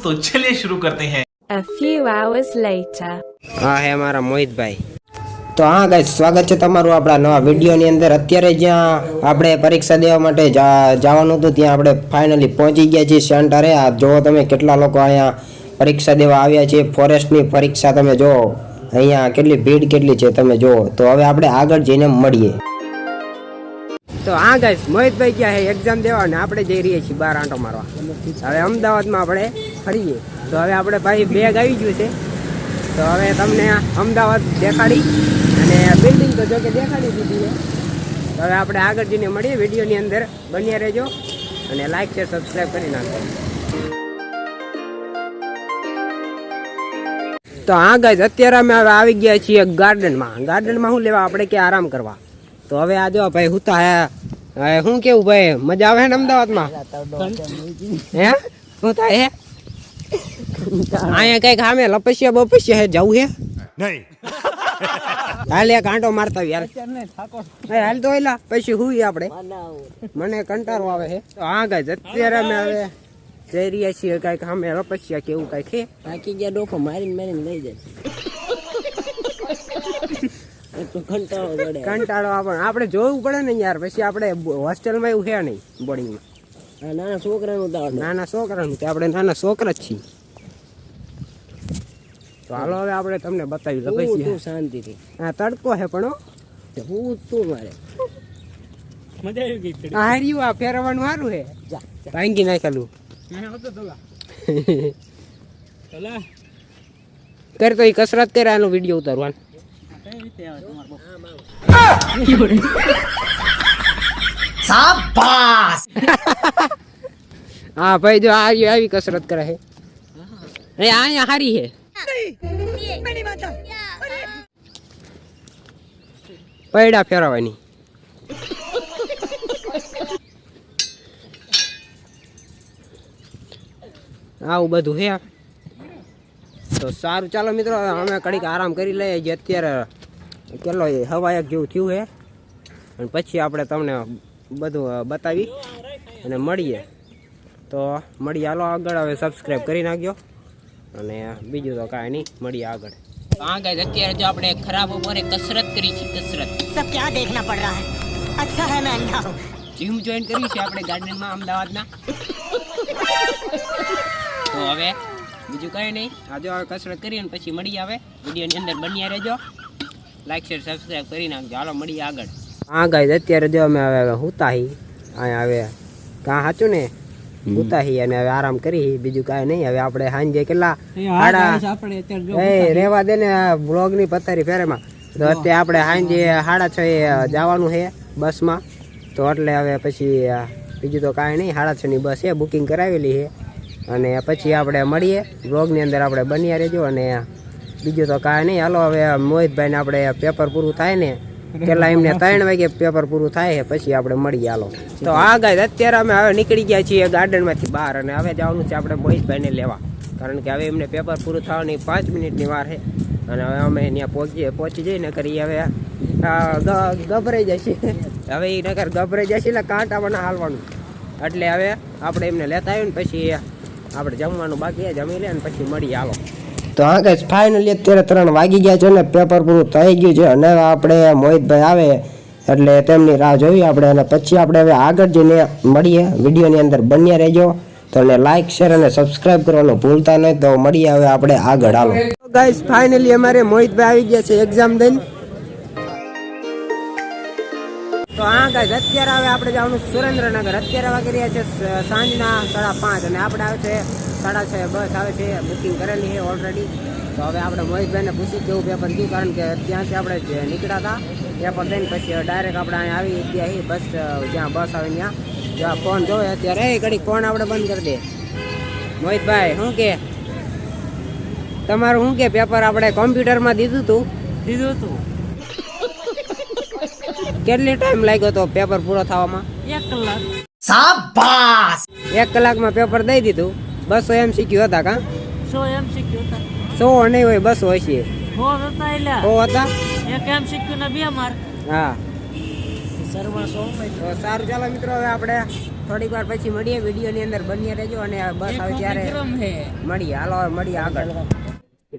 तो चलिए शुरू करते हैं A few hours later. હા હે મારા મોહિતભાઈ તો હા ગાઈસ સ્વાગત છે તમારું આપણા નવા વિડીયોની અંદર અત્યારે જ્યાં આપણે પરીક્ષા દેવા માટે જા- જવાનું હતું ત્યાં આપણે ફાઇનલી પહોંચી ગયા છીએ સેન્ટરે આ જુઓ તમે કેટલા લોકો અહીંયા પરીક્ષા દેવા આવ્યા છે ફોરેસ્ટની પરીક્ષા તમે જુઓ અહીંયા કેટલી ભીડ કેટલી છે તમે જુઓ તો હવે આપણે આગળ જઈને મળીએ તો હા ગાઈસ, મોહિતભાઈ ગયા છે એક્ઝામ દેવા અને આપણે જઈ રહીએ છીએ બાર આંટો મારવા. હવે અમદાવાદમાં આપણે ફરીએ. તો હવે આપણે ભાઈ બેગ આવી ગયું છે. તો હવે તમને અમદાવાદ દેખાડી અને બિલ્ડિંગ તો જો કે દેખાડી દીધી તો હવે આપણે આગળ જઈને મળીએ વિડીયોની અંદર. બન્યા રહેજો અને લાઈક શેર સબસ્ક્રાઈબ કરી નાખો તો હા ગાઈઝ અત્યારે અમે હવે આવી ગયા છીએ ગાર્ડનમાં ગાર્ડનમાં શું લેવા? આપણે કે આરામ કરવા? તો હવે આ જો ભાઈ હુતા હે. હું શું કેવું ભાઈ? મજા આવે ને અમદાવાદમાં? હે? શું થાય હે? અહીંયા કંઈક હામે લપસ્યા બપસ્યા હે જવું હે? નહીં. હાલ એક આંટો મારતા યાર. હાલ એ હાલ તો એલા પછી હુઈ આપણે. મને કંટાળો આવે હે. તો હા ગાય અત્યારે અમે હવે જઈ રહ્યા છીએ કંઈક હામે લપસ્યા કેવું કંઈક છે બાકી ગયા ડોકો મારીને મારીને લઈ જાય. કંટાળો પડે કંટાળો આપણે આપણે જોવું પડે ને યાર. પછી આપણે હોસ્ટેલમાં એવું છે નહીં બોર્ડિંગમાં નાના છોકરાનું તો નાના છોકરાનું તો આપણે નાના છોકરા જ છીએ. તો હાલો હવે આપણે તમને બતાવી લખી છીએ શાંતિથી. હા તડકો છે પણ હું. તું મારે. આ હાર્યું આ ફેરવવાનું સારું છે. ભાંગી નાખેલું. કર તો એ કસરત કરે આનો વીડિયો ઉતારવાનો. હા, ભાઈ, જો આવી કસરત કરે છે. એ અહીંયા હારી છે. પૈડા ફેરવવાની. આવું બધું છે. તો સારું. ચાલો મિત્રો, અમે કડીક આરામ કરી લઈએ. જે અત્યારે કેટલો એ હવા એક જેવું થયું છે અને પછી આપણે તમને બધું બતાવી અને મળીએ તો મળીએ હાલો આગળ હવે સબસ્ક્રાઈબ કરી નાખજો અને બીજું તો કાંઈ નહીં મળીએ આગળ હા ગાય અત્યારે જો આપણે ખરાબ ઉપર કસરત કરી છે કસરત सब क्या देखना पड़ रहा है अच्छा है मैं अंधा हूँ જીમ જોઈન કરી છે આપણે ગાર્ડનમાં અમદાવાદના તો હવે બીજું કંઈ નહીં આજે હવે કસરત કરી અને પછી મળી આવે વિડીયોની અંદર બન્યા રહેજો લાઈક શેર સબસ્ક્રાઈબ કરી નાખજો. હાલો મળીએ આગળ. હા ગાઈઝ અત્યારે જો અમે હવે હુતાહી. અહીંયા હવે કાં સાચું ને? હુતાહી અને હવે આરામ કરી બીજું કાંઈ નહીં. હવે આપણે સાંજે કેટલા? સાડા એ રેવા દે ને બ્લોગની પથારી ફેરેમાં. તો અત્યારે આપણે સાંજે સાડા છ એ જવાનું છે બસમાં. તો એટલે હવે પછી બીજું તો કાંઈ નહીં. સાડા છ ની બસ છે બુકિંગ કરાવેલી છે અને પછી આપણે મળીએ. બ્લોગની અંદર આપણે બન્યા રહેજો અને બીજું તો કાંઈ નહીં. હાલો, હવે મોહિતભાઈને આપણે પેપર પૂરું થાય ને, પેલા એમને ત્રણ વાગે પેપર પૂરું થાય પછી આપણે મળી હાલો. તો આ ગાય અત્યારે અમે હવે નીકળી ગયા છીએ ગાર્ડનમાંથી બહાર અને હવે જવાનું છે આપણે મોહિતભાઈને લેવા. કારણ કે હવે એમને પેપર પૂરું થવાની પાંચ મિનિટની વાર છે. અને હવે અમે ત્યાં પહોંચીએ, પહોંચી જઈને કરી હવે ગભરાઈ જશે. હવે એ નગર ગભરાઈ જશે એટલે કાંટામાં હાલવાનું. એટલે હવે આપણે એમને લેતા આવ્યું ને પછી આપણે જમવાનું બાકી જમી લે અને પછી મળીએ. હાલો. તો હા કઈ ફાઇનલી અત્યારે ત્રણ વાગી ગયા છે ને પેપર પૂરું થઈ ગયું છે. અને આપણે મોહિતભાઈ આવે એટલે તેમની રાહ જોઈ આપણે અને પછી આપણે હવે આગળ જઈને મળીએ. વિડીયોની અંદર બન્યા રહેજો. તો એને લાઈક શેર અને સબસ્ક્રાઇબ કરવાનું ભૂલતા નહીં. તો મળીએ હવે આપણે આગળ. હાલો. ગાઈસ ફાઇનલી અમારે મોહિતભાઈ આવી ગયા છે એક્ઝામ દઈને. તો હા ગાઈસ અત્યારે હવે આપણે જવાનું સુરેન્દ્રનગર. અત્યારે વાગી રહ્યા છે સાંજના સાડા પાંચ અને આપણે આવે છે સાડા છ બસ આવે છે બુકિંગ કરેલી છે ઓલરેડી તો હવે આપણે મોહિતભાઈને પૂછી કેવું પેપર થયું કારણ કે ત્યાંથી આપણે જે નીકળ્યા હતા પેપર દઈને પછી ડાયરેક્ટ આપણે અહીંયા આવી ગયા છીએ બસ જ્યાં બસ આવે ત્યાં. જ્યાં ફોન જોવે અત્યારે એ ઘડી ફોન આપણે બંધ કરી દે. મોહિતભાઈ શું કે? તમારું શું કે પેપર આપણે કોમ્પ્યુટરમાં દીધું હતું દીધું હતું કેટલી ટાઈમ લાગ્યો હતો પેપર પૂરો થવામાં? એક કલાક. એક કલાકમાં પેપર દઈ દીધું? બસો એમ શીખ્યું હતા કા? સો એમ શીખ્યું હતા. સો નહીં હોય બસો હશે હો હતા એટલે હો હતા? એક એમ શીખ્યું ને બે માર્ક. હા. સારું ચાલો મિત્રો હવે આપણે થોડીક વાર પછી મળીએ. વિડીયોની અંદર બન્યા રહેજો અને આ બસ આવે ત્યારે મળીએ. હાલો હવે મળીએ આગળ.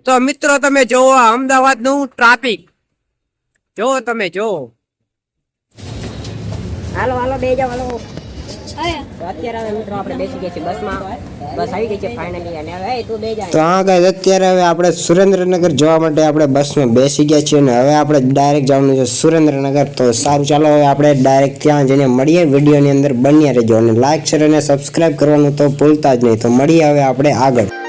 તો મિત્રો તમે જોવો અમદાવાદનું ટ્રાફિક. જોવો તમે જોવો હાલો હાલો બે જાઓ હાલો. તો આ ગાઈઝ અત્યારે હવે આપણે સુરેન્દ્રનગર જવા માટે આપણે બસમાં બેસી ગયા છીએ અને હવે આપણે ડાયરેક્ટ જવાનું છે સુરેન્દ્રનગર. તો સારું, ચાલો હવે આપણે ડાયરેક્ટ ત્યાં જઈને મળીએ. વિડીયોની અંદર બન્યા રહેજો અને લાઇક શેર અને સબસ્ક્રાઇબ કરવાનું તો ભૂલતા જ નહીં. તો મળીએ હવે આપણે આગળ.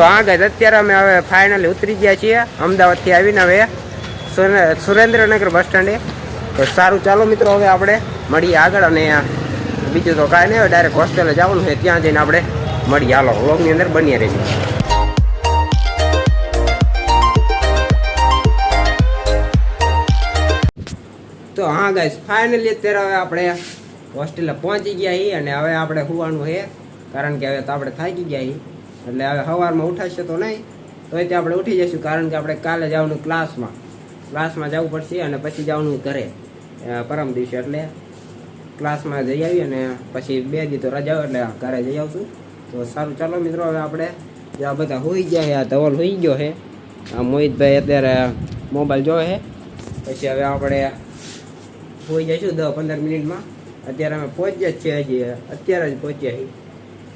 તો હા ગઈ અત્યારે અમે હવે ફાઇનલી ઉતરી ગયા છીએ. અમદાવાદથી આવીને હવે સુરે- સુરેન્દ્રનગર બસ સ્ટેન્ડે. તો સારું, ચાલો મિત્રો, હવે આપણે મળીએ આગળ અને બીજું તો કાંઈ નહીં, હવે ડાયરેક્ટ હોસ્ટેલે જવાનું છે. ત્યાં જઈને આપણે મળીએ. હાલો વ્લોગની અંદર બની રહીએ તો હા ગાઈસ ફાઇનલી અત્યારે હવે આપણે હોસ્ટેલે પહોંચી ગયા છીએ અને હવે આપણે સુવાનું છે. કારણ કે હવે તો આપણે થાકી ગયા છીએ. એટલે હવે સવારમાં ઉઠાશે તો નહીં, તોય તે આપણે ઉઠી જઈશું, કારણ કે આપણે કાલે જવાનું ક્લાસમાં. ક્લાસમાં જવું પડશે અને પછી જવાનું ઘરે પરમ દિવસે. એટલે ક્લાસમાં જઈ આવી અને પછી બે દી તો રજા એટલે ઘરે જઈ આવશું. તો સારું, ચાલો મિત્રો, હવે આપણે જે આ બધા હોઈ ગયા છે, આ ધવલ હોઈ ગયો છે. આ મોહિતભાઈ અત્યારે મોબાઈલ જોવે છે. પછી હવે આપણે હોઈ જઈશું દસ પંદર મિનિટમાં. અત્યારે અમે પહોંચ્યા જ છીએ હજી, અત્યારે જ પહોંચ્યા છીએ.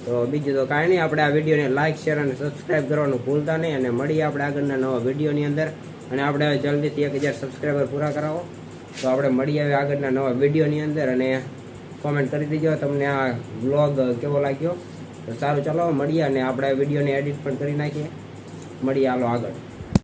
તો બીજું તો કાંઈ નહીં, આપણે આ વિડીયોને લાઇક શેર અને સબસ્ક્રાઈબ કરવાનું ભૂલતા નહીં અને મળીએ આપણે આગળના નવા વિડીયોની અંદર. અને આપણે હવે જલ્દીથી એક હજાર સબસ્ક્રાઈબર પૂરા કરાવો. તો આપણે મળીએ હવે આગળના નવા વિડીયોની અંદર અને કોમેન્ટ કરી દેજો. તમને આ વ્લોગ કેવો લાગ્યો? તો સારું, ચાલો મળીએ અને આપણે વિડીયોને એડિટ પણ કરી નાખીએ. મળીએ, હાલો આગળ.